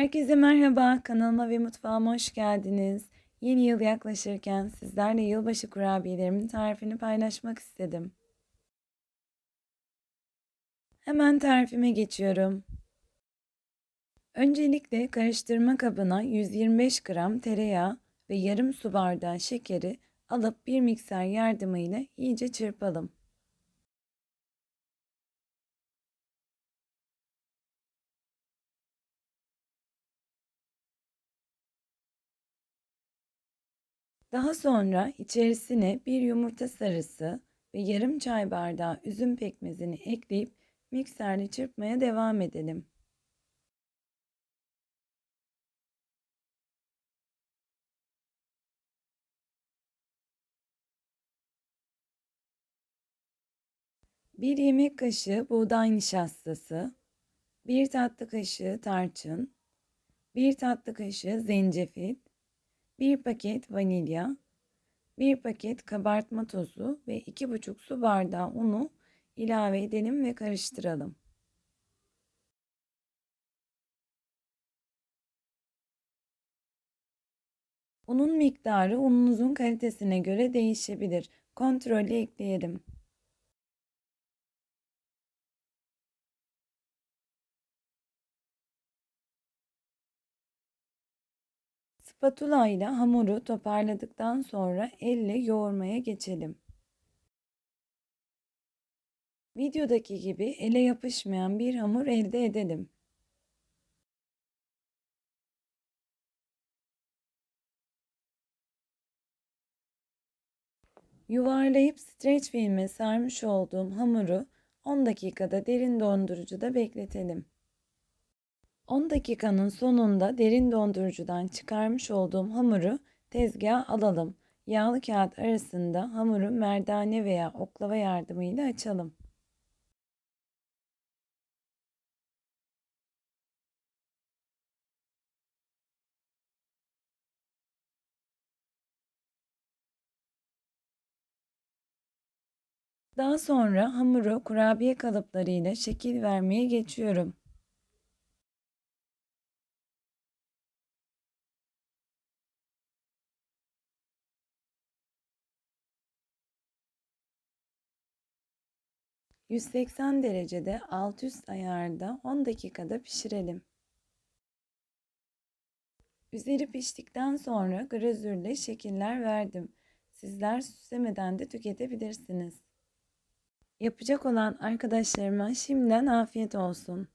Herkese merhaba, kanalıma ve mutfağıma hoş geldiniz. Yeni yıl yaklaşırken sizlerle yılbaşı kurabiyelerimin tarifini paylaşmak istedim. Hemen tarifime geçiyorum. Öncelikle karıştırma kabına 125 gram tereyağı ve yarım su bardağı şekeri alıp bir mikser yardımıyla iyice çırpalım. Daha sonra içerisine bir yumurta sarısı ve yarım çay bardağı üzüm pekmezini ekleyip mikserle çırpmaya devam edelim. Bir yemek kaşığı buğday nişastası, bir tatlı kaşığı tarçın, bir tatlı kaşığı zencefil, 1 paket vanilya, 1 paket kabartma tozu ve 2,5 su bardağı unu ilave edelim ve karıştıralım. Unun miktarı ununuzun kalitesine göre değişebilir. Kontrollü ekleyelim. Spatula ile hamuru toparladıktan sonra elle yoğurmaya geçelim. Videodaki gibi ele yapışmayan bir hamur elde edelim. Yuvarlayıp streç filme sarmış olduğum hamuru 10 dakikada derin dondurucuda bekletelim. 10 dakikanın sonunda derin dondurucudan çıkarmış olduğum hamuru tezgaha alalım. Yağlı kağıt arasında hamuru merdane veya oklava yardımıyla açalım. Daha sonra hamuru kurabiye kalıplarıyla şekil vermeye geçiyorum. 180 derecede alt üst ayarda 10 dakikada pişirelim. Üzeri piştikten sonra glazürle şekiller verdim. Sizler süslemeden de tüketebilirsiniz. Yapacak olan arkadaşlarıma şimdiden afiyet olsun.